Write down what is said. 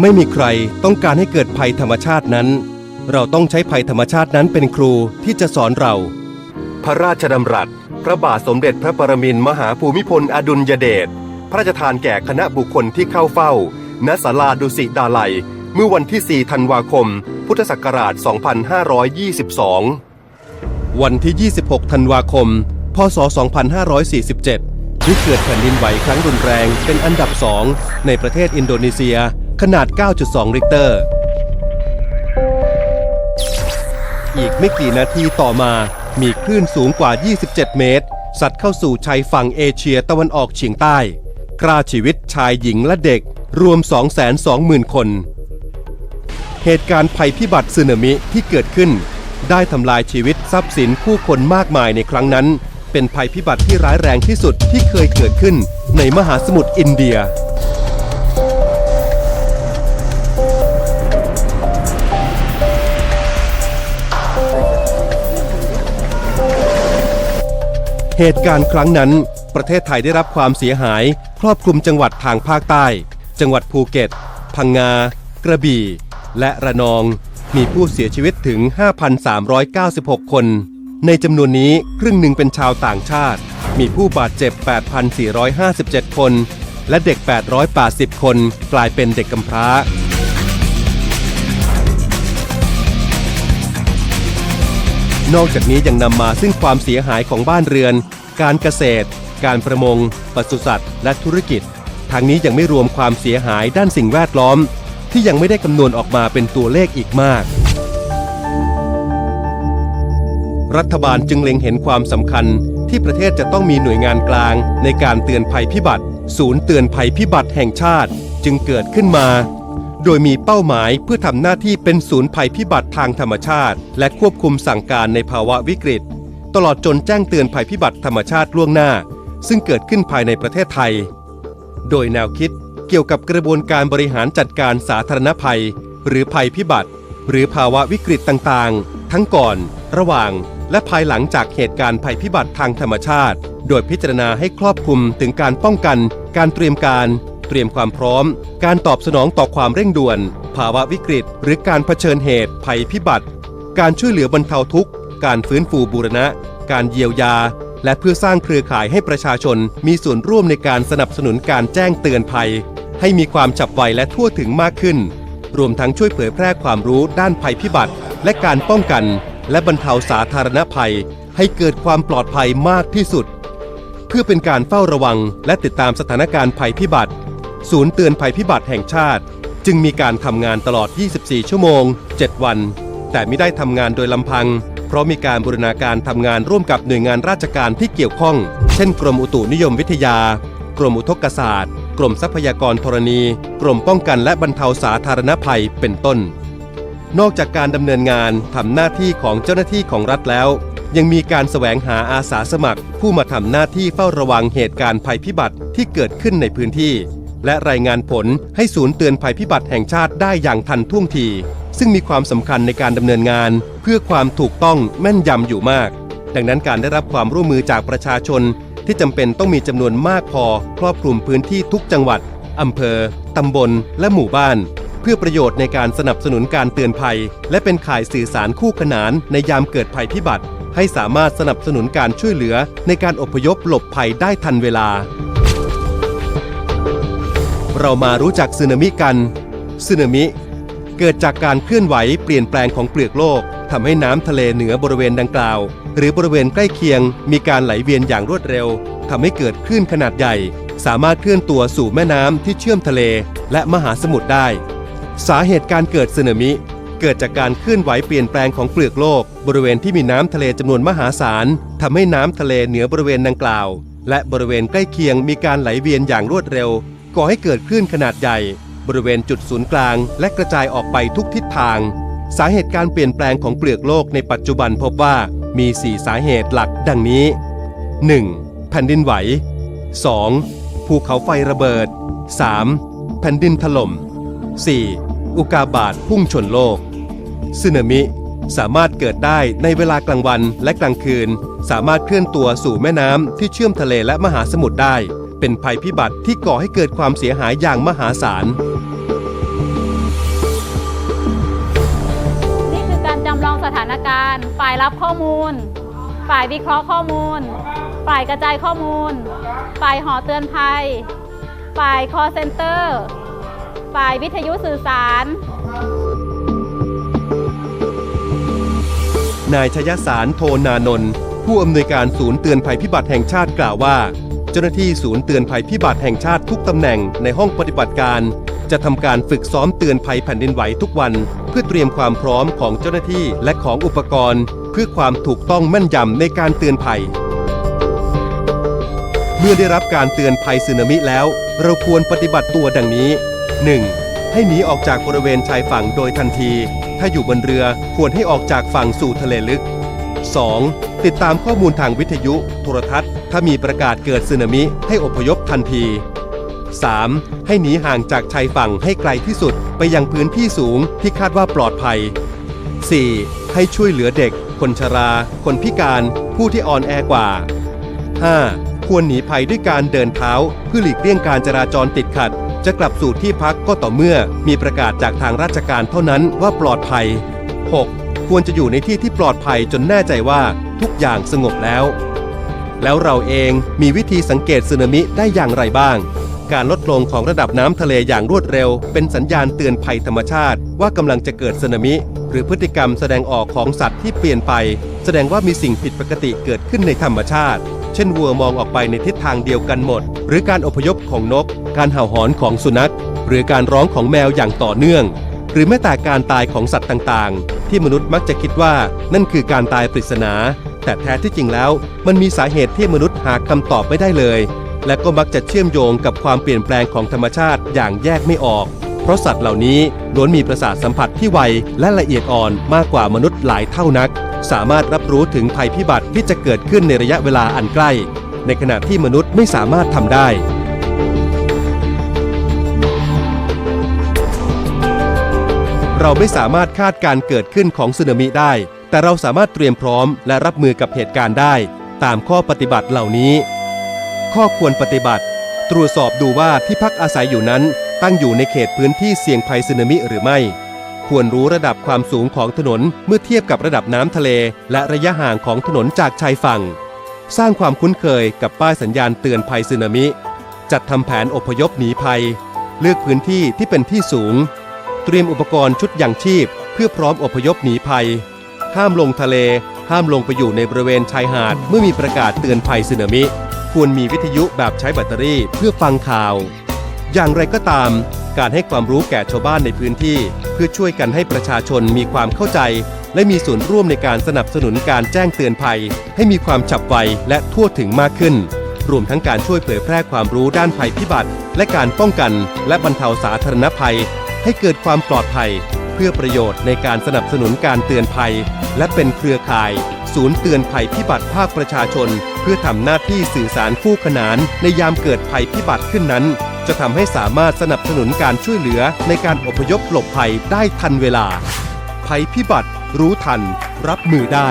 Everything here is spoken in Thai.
ไม่มีใครต้องการให้เกิดภัยธรรมชาตินั้น เราต้องใช้ภัยธรรมชาตินั้นเป็นครูที่จะสอนเรา พระราชดำรัส พระบาทสมเด็จพระปรมินทรมหาภูมิพลอดุลยเดชพระราชทานแก่คณะบุคคลที่เข้าเฝ้า ณศาลาดุสิดาลัย เมื่อวันที่ 4 ธันวาคม พุทธศักราช 2522 วันที่ 26 ธันวาคม พศ 2547ที่เกิดแผ่นดินไหวครั้งรุนแรงเป็นอันดับสองในประเทศอินโดนีเซีย ขนาด 9.2 ริกเตอร์ อีกไม่กี่นาทีต่อมา มีคลื่นสูงกว่า 27 เมตร สัตว์เข้าสู่ชายฝั่งเอเชียตะวันออกเฉียงใต้กล้าชีวิตชายหญิงและเด็กรวม 220,000 คน เหตุการณ์ภัยพิบัติสึนามิที่เกิดขึ้น ได้ทำลายชีวิตทรัพย์สินผู้คนมากมายในครั้งนั้น เป็นภัยพิบัติที่ร้ายแรงที่สุดที่เคยเกิดขึ้นในมหาสมุทรอินเดีย เหตุการณ์ครั้งนั้น ประเทศไทยได้รับความเสียหาย ครอบคลุมจังหวัดทางภาคใต้ จังหวัดภูเก็ต พังงา กระบี่ และระนอง มีผู้เสียชีวิตถึง 5,396 คน ในจำนวนนี้ครึ่งหนึ่งเป็นชาวต่างชาติ มีผู้บาดเจ็บ 8,457 คน และเด็ก 880 คน กลายเป็นเด็กกำพร้า นอกจากนี้ยังนำมาซึ่งความเสียหายของบ้านเรือน การเกษตร การประมงปศุสัตว์และธุรกิจทางนี้ยังไม่รวมความเสียหายด้านสิ่งแวดล้อม ที่ยังไม่ได้คำนวณออกมาเป็นตัวเลขอีกมาก รัฐบาลจึงเล็งเห็นความสำคัญที่ประเทศจะต้องมีหน่วยงานกลางในการเตือนภัยพิบัติ ศูนย์เตือนภัยพิบัติแห่งชาติ จึงเกิดขึ้นมา โดยมีเป้าหมายเพื่อทำหน้าที่เป็นศูนย์ภัยพิบัติทางธรรมชาติ และควบคุมสั่งการในภาวะวิกฤต ตลอดจนแจ้งเตือนภัยพิบัติธรรมชาติล่วงหน้า ซึ่งเกิดขึ้นภายในประเทศไทย โดยแนวคิดเกี่ยวกับกระบวนการบริหารจัดการสาธารณภัย หรือภัยพิบัติ หรือภาวะวิกฤตต่างๆ ทั้งก่อน ระหว่าง และภายหลังจากเหตุการณ์ภัยพิบัติทางธรรมชาติ โดยพิจารณาให้ครอบคลุมถึงการป้องกัน การเตรียมการ เตรียมความพร้อม การตอบสนองต่อความเร่งด่วน ภาวะวิกฤต หรือการเผชิญเหตุ ภัยพิบัติ การช่วยเหลือบรรเทาทุกข์ การฟื้นฟูบูรณะ การเยียวยา และเพื่อสร้างเครือข่ายให้ประชาชน มีส่วนร่วมในการสนับสนุนการแจ้งเตือนภัย ให้มีความฉับไวและทั่วถึงมากขึ้น รวมทั้งช่วยเผยแพร่ความรู้ด้านภัยพิบัติ และการป้องกัน และบรรเทาสาธารณภัย ให้เกิดความปลอดภัยมากที่สุด เพื่อเป็นการเฝ้าระวัง และติดตามสถานการณ์ภัยพิบัติ ศูนย์เตือนภัยพิบัติแห่งชาติ จึงมีการทำงานตลอด 24 ชั่วโมง 7 วัน แต่ไม่ได้ทำงานโดยลำพัง เพราะมีการบูรณาการทำงานร่วมกับหน่วยงานราชการที่เกี่ยวข้อง เช่น กรมอุตุนิยมวิทยา กรมอุทกศาสตร์ กรมทรัพยากรธรณี กรมป้องกันและบรรเทาสาธารณภัยเป็นต้น นอกจากการดำเนินงานทำหน้าที่ของเจ้าหน้าที่ของรัฐแล้วยังมีการแสวงหาอาสาสมัคร ผู้มาทำหน้าที่เฝ้าระวังเหตุการณ์ภัยพิบัติที่เกิดขึ้นในพื้นที่ และรายงานผลให้ศูนย์เตือนภัยพิบัติแห่งชาติได้อย่างทันท่วงที ซึ่งมีความสำคัญในการดำเนินงาน เพื่อความถูกต้องแม่นยำอยู่มาก ดังนั้นการได้รับความร่วมมือจากประชาชน ที่จำเป็นต้องมีจำนวนมากพอ ครอบคลุมพื้นที่ทุกจังหวัดอำเภอตำบล และหมู่บ้าน เพื่อประโยชน์ในการสนับสนุนการเตือนภัย และเป็นข่ายสื่อสารคู่ขนานในยามเกิดภัยพิบัติ ให้สามารถสนับสนุนการช่วยเหลือในการอพยพหลบภัยได้ทันเวลา เรามารู้จักสึนามิกันสึนามิ เกิดจากการเคลื่อนไหวเปลี่ยนแปลงของเปลือกโลกทำให้น้ำทะเลเหนือบริเวณดังกล่าว หรือบริเวณใกล้เคียง มีการไหลเวียนอย่างรวดเร็วทำให้เกิดคลื่นขนาดใหญ่ สามารถเคลื่อนตัวสู่แม่น้ำที่เชื่อมทะเลและมหาสมุทรได้ สาเหตุการเกิดสึนามิ เกิดจากการเคลื่อนไหวเปลี่ยนแปลงของเปลือกโลก บริเวณที่มีน้ำทะเลจำนวนมหาศาลทำให้น้ำทะเลเหนือบริเวณดังกล่าว และบริเวณใกล้เคียงมีการไหลเวียนอย่างรวดเร็ว ก่อให้เกิดคลื่นขนาดใหญ่ บริเวณจุดศูนย์กลาง และกระจายออกไปทุกทิศทาง สาเหตุการเปลี่ยนแปลงของเปลือกโลกในปัจจุบันพบว่ามี 4 สาเหตุหลักดังนี้ 1. แผ่นดินไหว 2. ภูเขาไฟระเบิด 3. แผ่นดินถล่ม 4. อุกาบาตพุ่งชนโลกสึนามิสามารถเกิดได้ในเวลากลางวันและกลางคืน สามารถเคลื่อนตัวสู่แม่น้ำที่เชื่อมทะเลและมหาสมุทรได้ เป็นภัยพิบัติที่ก่อให้เกิดความเสียหายอย่างมหาศาล นี่คือการจำลองสถานการณ์ ฝ่ายรับข้อมูล ฝ่ายวิเคราะห์ข้อมูล ฝ่ายกระจายข้อมูล ฝ่ายหอเตือนภัย ฝ่าย call นเตอร์ฝ่ายวิทยุสื่อสาร นายชยสารโทนานนท์ผู้อำนวยการศูนย์เตือนภัยพิบัติแห่งชาติกล่าวว่า จ้าหน้าที่ศูนย์เตือนภัยพิบัติแห่งชาติทุกตำแหน่งในห้องปฏิบัติการ จะทำการฝึกซ้อมเตือนภัยแผ่นดินไหวทุกวัน เพื่อเตรียมความพร้อมของเจ้าหน้าที่และของอุปกรณ์ เพื่อความถูกต้องแม่นยำในการเตือนภัย เมื่อได้รับการเตือนภัยสึนามิแล้ว เราควรปฏิบัติตัวดังนี้ 1. ให้หนีออกจากบริเวณชายฝั่งโดยทันที ถ้าอยู่บนเรือควรให้ออกจากฝั่งสู่ทะเลลึก 2. ติดตามข้อมูลทางวิทยุ โทรทัศน์ ถ้ามีประกาศเกิดสึนามิให้อพยพทันที 3. ให้หนีห่างจากชายฝั่งให้ไกลที่สุดไปยังพื้นที่สูงที่คาดว่าปลอดภัย 4. ให้ช่วยเหลือเด็ก คนชรา คนพิการ ผู้ที่อ่อนแอกว่า 5. ควรหนีภัยด้วยการเดินเท้า เพื่อหลีกเลี่ยงการจราจรติดขัด จะกลับสู่ที่พักก็ต่อเมื่อ มีประกาศจากทางราชการเท่านั้นว่าปลอดภัย 6. ควรจะอยู่ในที่ที่ปลอดภัยจนแน่ใจว่า ทุกอย่างสงบแล้ว แล้วเราเองมีวิธีสังเกตสึนามิได้อย่างไรบ้าง การลดลงของระดับน้ำทะเลอย่างรวดเร็ว เป็นสัญญาณเตือนภัยธรรมชาติ ว่ากำลังจะเกิดสึนามิ หรือพฤติกรรมแสดงออกของสัตว์ที่เปลี่ยนไป แสดงว่ามีสิ่งผิดปกติเกิดขึ้นในธรรมชาติ เช่นวัวมองออกไปในทิศทางเดียวกันหมด หรือการอพยพของนก การเห่าหอนของสุนัข หรือการร้องของแมวอย่างต่อเนื่อง หรือแม้แต่การตายของสัตว์ต่างๆ ที่มนุษย์มักจะคิดว่านั่นคือการตายปริศนา แต่แท้ที่จริงแล้ว มันมีสาเหตุที่มนุษย์หาคำตอบไม่ได้เลย และก็มักจะเชื่อมโยงกับความเปลี่ยนแปลงของธรรมชาติอย่างแยกไม่ออก เพราะสัตว์เหล่านี้ล้วนมีประสาทสัมผัสที่ไวและละเอียดอ่อนมากกว่ามนุษย์หลายเท่านัก สามารถรับรู้ถึงภัยพิบัติที่จะเกิดขึ้นในระยะเวลาอันใกล้ ในขณะที่มนุษย์ไม่สามารถทำได้ เราไม่สามารถคาดการเกิดขึ้นของสึนามิได้ แต่เราสามารถเตรียมพร้อมและรับมือกับเหตุการณ์ได้ ตามข้อปฏิบัติเหล่านี้ ข้อควรปฏิบัติ ตรวจสอบดูว่าที่พักอาศัยอยู่นั้น ตั้งอยู่ในเขตพื้นที่เสี่ยงภัยสึนามิหรือไม่ ควรรู้ระดับความสูงของถนนเมื่อเทียบกับระดับน้ำทะเล และระยะห่างของถนนจากชายฝั่ง สร้างความคุ้นเคยกับป้ายสัญญาณเตือนภัยสึนามิ จัดทำแผนอพยพหนีภัย เลือกพื้นที่ที่เป็นที่สูง เตรียมอุปกรณ์ชุดยังชีพ เพื่อพร้อมอพยพหนีภัย ห้ามลงทะเล ห้ามลงไปอยู่ในบริเวณชายหาด เมื่อมีประกาศเตือนภัยสึนามิ ควรมีวิทยุแบบใช้แบตเตอรี่เพื่อฟังข่าว อย่างไรก็ตาม การให้ความรู้แก่ชาวบ้านในพื้นที่ เพื่อช่วยกันให้ประชาชนมีความเข้าใจ และมีส่วนร่วมในการสนับสนุนการแจ้งเตือนภัย ให้มีความฉับไวและทั่วถึงมากขึ้นรวมทั้งการช่วยเผยแพร่ความรู้ด้านภัยพิบัติ และการป้องกัน และบรรเทาสาธารณภัย ให้เกิดความปลอดภัย เพื่อประโยชน์ในการสนับสนุนการเตือนภัย และเป็นเครือข่าย ศูนย์เตือนภัยพิบัติภาคประชาชน เพื่อทำหน้าที่สื่อสารคู่ขนานในยามเกิดภัยพิบัติขึ้นนั้น จะทำให้สามารถสนับสนุนการช่วยเหลือในการอพยพหลบภัยได้ทันเวลา ภัยพิบัติ รู้ทัน รับมือได้